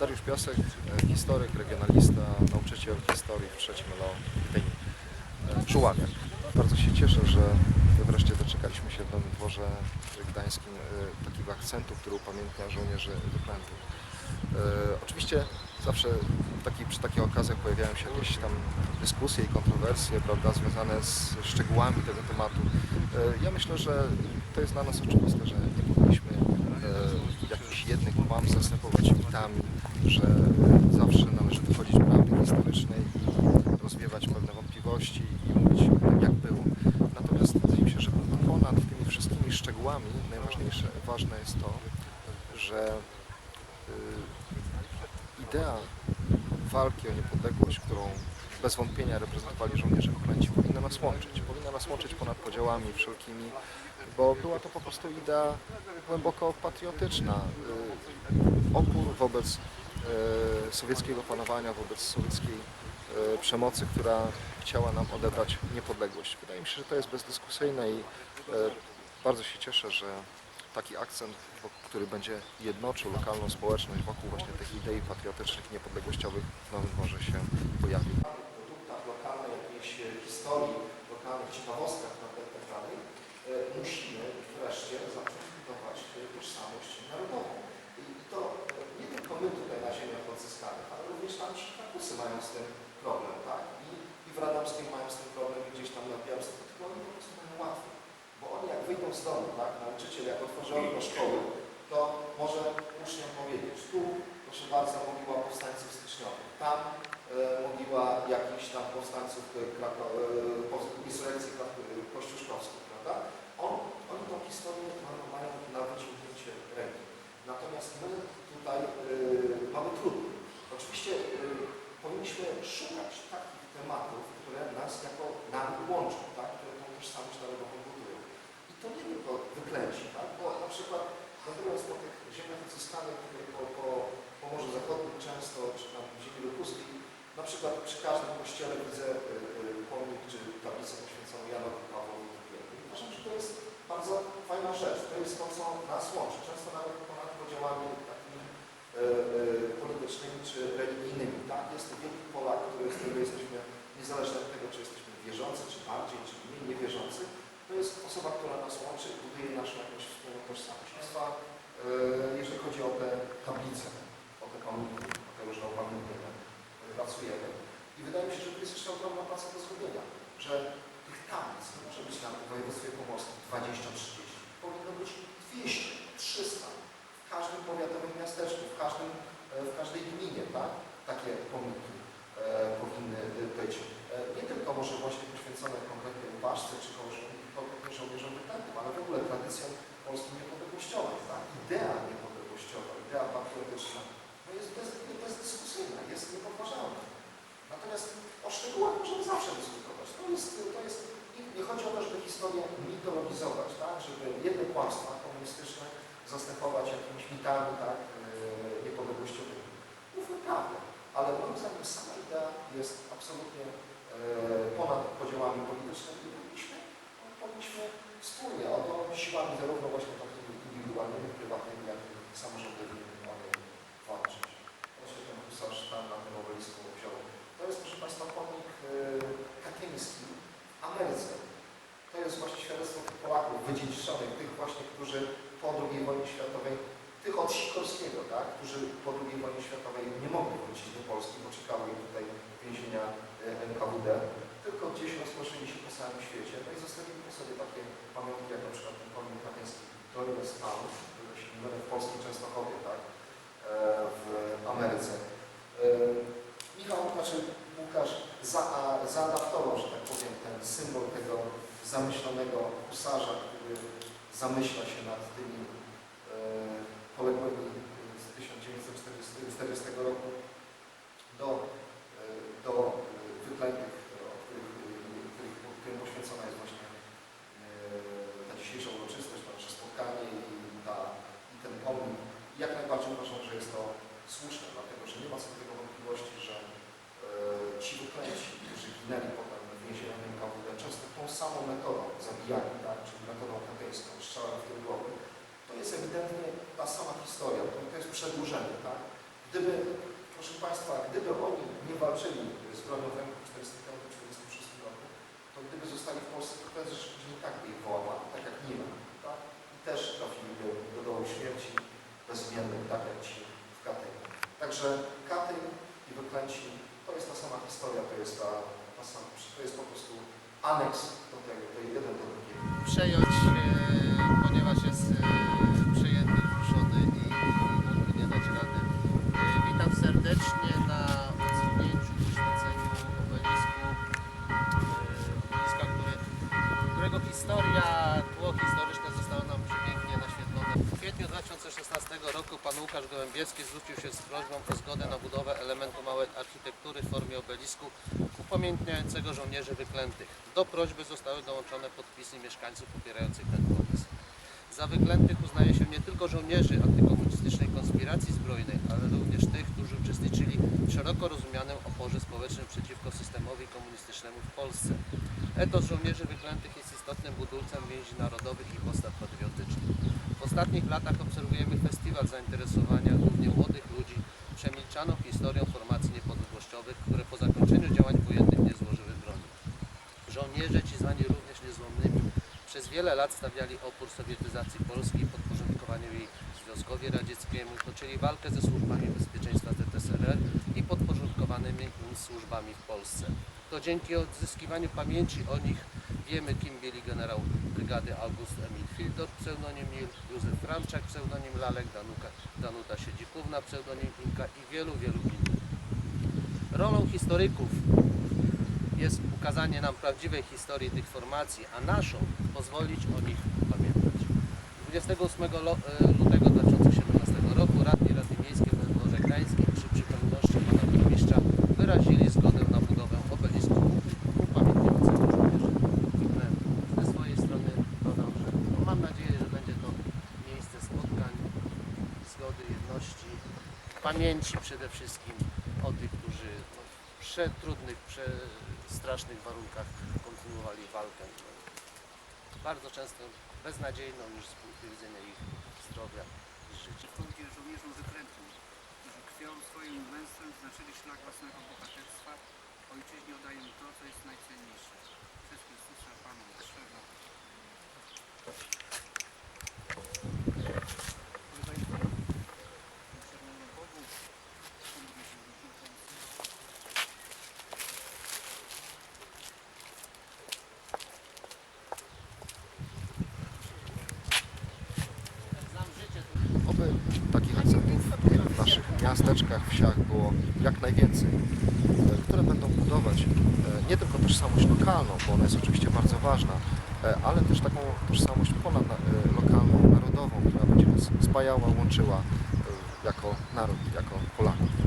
Dariusz Piasek, e, historyk, regionalista, nauczyciel historii w trzecim LO w tej e. Bardzo się cieszę, że wreszcie doczekaliśmy się w Nowym Dworze Gdańskim e, takiego akcentu, który upamiętnia żołnierzy wyklętych. Oczywiście zawsze taki, przy takich okazjach pojawiają się jakieś tam dyskusje i kontrowersje, prawda, związane z szczegółami tego tematu. Ja myślę, że to jest dla nas oczywiste, że nie powinniśmy jakichś jednych kłamstw zastępować mitami, że e, zawsze należy dochodzić prawdy historycznej i rozwiewać pewne wątpliwości i mówić jak było. Natomiast wydaje mi się, że ponad tymi wszystkimi szczegółami najważniejsze, ważne jest to, że y, idea walki o niepodległość, którą bez wątpienia reprezentowali żołnierze wyklęci, powinna nas łączyć. Powinna nas łączyć ponad podziałami wszelkimi, bo była to po prostu idea głęboko patriotyczna. Y, Opór wobec y, sowieckiego panowania, wobec sowieckiej y, przemocy, która chciała nam odebrać niepodległość. Wydaje mi się, że to jest bezdyskusyjne i bardzo się cieszę, że taki akcent, który będzie jednoczył lokalną społeczność wokół właśnie tych idei patriotycznych niepodległościowych w Nowym Dworze się pojawił. produktach lokalnej jakiejś historii, lokalnych ciekawostkach nawet tak dalej, musimy wreszcie budować tożsamość narodową. I to nie tylko my tutaj na ziemiach odzyskanych, ale również tam ci kakusy mają z tym problem, tak? I, i w Radomskiem mają z tym problem, gdzieś tam na Białymstoku, tylko oni po prostu mają łatwiej. Bo oni jak wyjdą z domu, tak, nauczyciel jak otworzy okno szkoły, to może uczniom powiedzieć, tu proszę bardzo mówiła o powstańców styczniowych, tam e, mówiła jakichś tam powstańców e, Krako- e, insurrekcji e, kościuszkowskiej, prawda? On, oni tą historię mają, na wyciągnięcie ręki. Natomiast my tutaj e, mamy trudno. Oczywiście powinniśmy szukać takich tematów, które nas jako naród łączą, tak? które tą tożsamość narodową budują. I to nie tylko wyklęci, tak? bo na przykład wędrując po tych ziemiach odzyskanych tutaj po, po, po Morzu Zachodnim często, czy tam w ziemi lubuskiej, na przykład przy każdym kościele widzę y, y, pomnik czy tablicę poświęconą Janowi Pawłowi II. Uważam, że to jest bardzo fajna rzecz. To jest to, co nas łączy. Często nawet ponad podziałami takimi y, politycznymi czy religijnymi. Tak? Jest to wielki Polak, który, z którego jesteśmy, niezależnie od tego, czy jesteśmy wierzący, czy bardziej, czy mniej niewierzący, to jest osoba, która nas łączy i buduje naszą jakąś wspólną tożsamość. Państwa, jeżeli chodzi o te tablice, o te pomniki, o te różne upamiętnienia, pracujemy. I wydaje mi się, że to jest ogromna praca do zrobienia, że tych tablic może być na województwie pomorskim 20-30. Powinno być 200, 300 w każdym powiatowym miasteczku, w, każdym, e, w każdej gminie, tak? Takie pomniki e, powinny być. E, nie tylko może właśnie poświęcone konkretnej ważce czy konkretnie żołnierzom wyklętym, ale w ogóle tradycjom Polski niepodległościowej. Tak? Idea niepodległościowa, idea patriotyczna no jest bez, bezdyskusyjna, jest niepodważalna. Natomiast o szczegółach możemy zawsze dyskutować. To jest, to jest, nie- chodzi o to, żeby historię mitologizować, tak? żeby jedne kłamstwa komunistyczne zastępować jakimiś mitami tak? yy, niepodległościowymi. Mówmy prawdę, ale moim zdaniem sama idea jest absolutnie yy, ponad podziałami politycznymi i powinniśmy wspólnie, oto siłami zarówno właśnie takimi indywidualnymi, prywatnymi, jak i samorządowymi o niej walczyć. Właśnie ten husarz tam na tym obelisku wziął. To jest, proszę Państwa, pomnik yy, katyński w Ameryce. To jest właśnie świadectwo tych Polaków wydziedziczonych, tych właśnie, którzy po II wojnie światowej, tych od Sikorskiego, tak, którzy po II wojnie światowej nie mogli wrócić do Polski, bo czekały ich tutaj więzienia e, NKWD, tylko gdzieś rozproszyli się po całym świecie. No i zostawili po sobie takie pamiątki, jak na przykład ten pomnik katyński Dolores Town, który się w polskim Częstochowie, tak, e, w Ameryce. E, Michał, znaczy Łukasz za, zaadaptował, że tak powiem, ten symbol tego zamyślonego husarza, który zamyśla się nad tymi e, poległymi z 1940 roku do, e, do e, wyklętych, którym poświęcona jest właśnie ta dzisiejsza uroczystość, to nasze spotkanie i, ta, i ten pomnik. Jak najbardziej uważam, że jest to słuszne, dlatego że nie ma do tego wątpliwości, że ci wyklęci, którzy ginęli potem więzieniach NKWD, często tą samą metodą zabijani, tak, czyli metodą katyńską, strzałem w tył głowy, to jest ewidentnie ta sama historia, to, to jest przedłużenie, tak? Gdyby, proszę Państwa, gdyby oni nie walczyli z bronią w ręku w 1945-1946 roku, to gdyby zostali w Polsce, to też nie tak by ich wołała, tak jak Nina. Tak? I też trafiliby do dołu śmierci bezimiennych, tak jak ci w Katyniu. Także Katyń i Wyklęci to jest ta sama historia, to jest, ta, to jest po prostu aneks do tego, to jeden do drugiego. przejąć, e, ponieważ jest w formie obelisku upamiętniającego żołnierzy wyklętych. Do prośby zostały dołączone podpisy mieszkańców popierających ten pomysł. Za wyklętych uznaje się nie tylko żołnierzy antykomunistycznej konspiracji zbrojnej, ale również tych, którzy uczestniczyli w szeroko rozumianym oporze społecznym przeciwko systemowi komunistycznemu w Polsce. Etos żołnierzy wyklętych jest istotnym budulcem więzi narodowych i postaw patriotycznych. W ostatnich latach obserwujemy festiwal zainteresowania głównie młodych ludzi przemilczaną historią które po zakończeniu działań wojennych nie złożyły broni. Żołnierze ci zwani również niezłomnymi przez wiele lat stawiali opór sowietyzacji Polski i podporządkowaniu jej Związkowi Radzieckiemu, toczyli walkę ze służbami bezpieczeństwa ZSRR i podporządkowanymi im służbami w Polsce. To dzięki odzyskiwaniu pamięci o nich wiemy, kim byli generał brygady August Emil Fildor, pseudonim Józef Framczak, pseudonim Lalek, Danuka, Danuta Siedzikówna, pseudonim Inka i wielu, wielu innych. Rolą historyków jest ukazanie nam prawdziwej historii tych formacji, a naszą pozwolić o nich pamiętać. 28 lo- e, lutego 2017 roku radni Rady Miejskiej w Dworze Gdańskim przy przytomności pana burmistrza wyrazili zgodę na budowę obelisku upamiętniającego żołnierzy wyklętych. Ze swojej strony dodam, że no, mam nadzieję, że będzie to miejsce spotkań, zgody, jedności, pamięci przede wszystkim o tych, którzy no, w przetrudnych, przestrasznych warunkach kontynuowali walkę. Bardzo często beznadziejną już z punktu widzenia ich zdrowia i życia. Ludzie żołnierzom wyklętym, którzy krwią swoim męstwem znaczyli szlak własnego bohaterstwa, ojczyźnie oddają to, co jest najcenniejsze. Przez Chrystusa Pana naszego. Proszę Państwa, Szanowny Bogu, Szanowni się Polscy. Znam życie, to Oby takich akcentów w naszych miasteczkach, wsiach było jak najwięcej, e, które będą budować e, nie tylko tożsamość lokalną, bo ona jest oczywiście bardzo ważna, e, ale też taką tożsamość ponadlokalną, narodową, która będzie nas spajała, łączyła jako naród, jako Polaków.